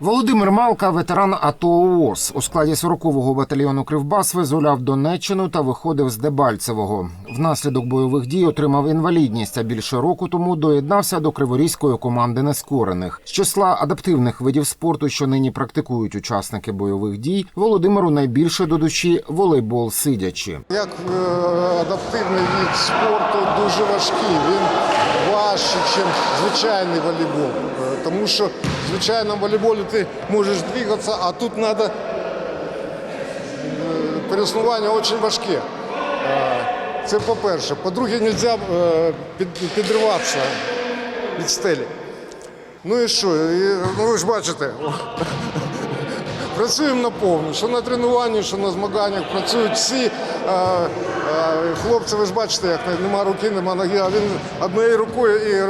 Володимир Малка, ветеран АТО ООС. У складі 40-го батальйону Кривбас визволяв Донеччину та виходив з Дебальцевого. Внаслідок бойових дій отримав інвалідність, а більше року тому доєднався до криворізької команди нескорених. З числа адаптивних видів спорту, що нині практикують учасники бойових дій, Володимиру найбільше до душі волейбол сидячи. Як е, адаптивний від спорту дуже важкий. Він важчий, ніж звичайний волейбол. Е, Тому що в звичайному волейболі ти можеш двигатися, а тут треба переснування дуже важке. Е, Це по-перше. По-друге, не можна підриватися від стелі. Ну і що? І, ну ви ж бачите. Працюємо наповну, що на тренуванні, що на змаганнях працюють всі. Е, е, хлопці, ви ж бачите, як нема руки, нема ноги, а він однією рукою і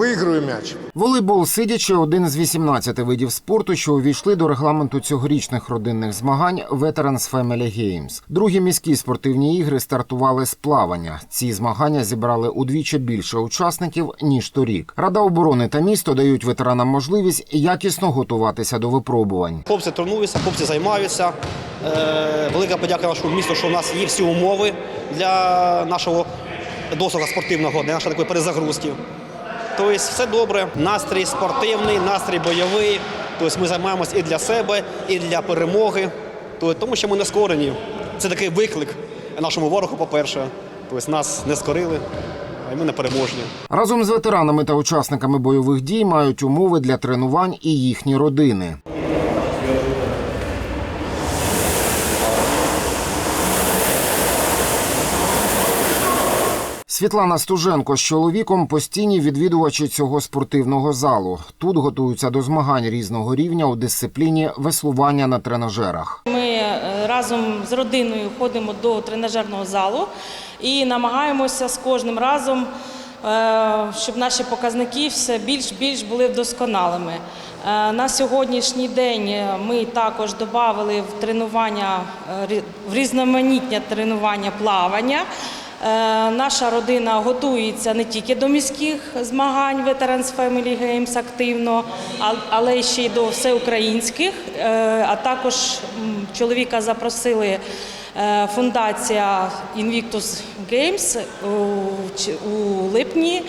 виграє м'яч. Волейбол сидячи один з 18 видів спорту, що увійшли до регламенту цьогорічних родинних змагань Veterans Family Games. Другі міські спортивні ігри стартували з плавання. Ці змагання зібрали удвічі більше учасників ніж торік. Рада оборони та місто дають ветеранам можливість якісно готуватися до випробувань. Хлопці тренуються, хлопці займаються. Е, Велика подяка нашому місту, що у нас є всі умови для нашого досуга спортивного, для нашої такої перезагрузки. Тобто все добре, настрій спортивний, настрій бойовий. Тобто ми займаємось і для себе, і для перемоги. Тобто, тому що ми не скорені. Це такий виклик нашому ворогу, по-перше. Тобто нас не скорили, а ми не переможні. Разом з ветеранами та учасниками бойових дій мають умови для тренувань і їхні родини. Світлана Стуженко з чоловіком постійні відвідувачі цього спортивного залу. Тут готуються до змагань різного рівня у дисципліні веслування на тренажерах. Ми е, разом з родиною ходимо до тренажерного залу і намагаємося з кожним разом, е, щоб наші показники все більш більш були вдосконалими. Е, На сьогоднішній день ми також додали в тренування в різноманітне тренування плавання. Е, Наша родина готується не тільки до міських змагань Veterans Family Games активно, але ще й до всеукраїнських. Е, А також чоловіка запросили е, фундація Invictus Games у липні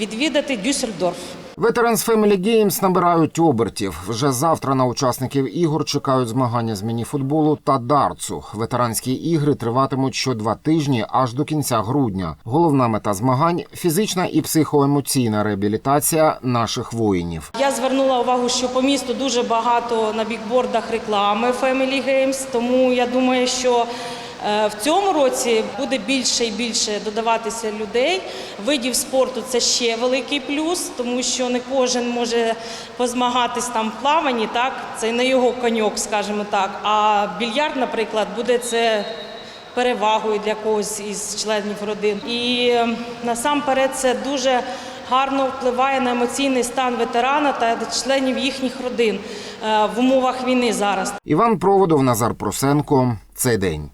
відвідати Дюссельдорф. Veterans Family Games набирають обертів. Вже завтра на учасників ігор чекають змагання з мініфутболу та дартсу. Ветеранські ігри триватимуть що два тижні аж до кінця грудня. Головна мета змагань фізична і психоемоційна реабілітація наших воїнів. Я звернула увагу, що по місту дуже багато на бікбордах реклами Family Games, тому я думаю, що в цьому році буде більше і більше додаватися людей. Видів спорту це ще великий плюс, тому що не кожен може позмагатись там в плаванні, так це не його коньок, скажімо так. А більярд, наприклад, буде це перевагою для когось із членів родин. І е, насамперед це дуже гарно впливає на емоційний стан ветерана та членів їхніх родин е, в умовах війни зараз. Іван Проводов, Назар Просенко. Цей день.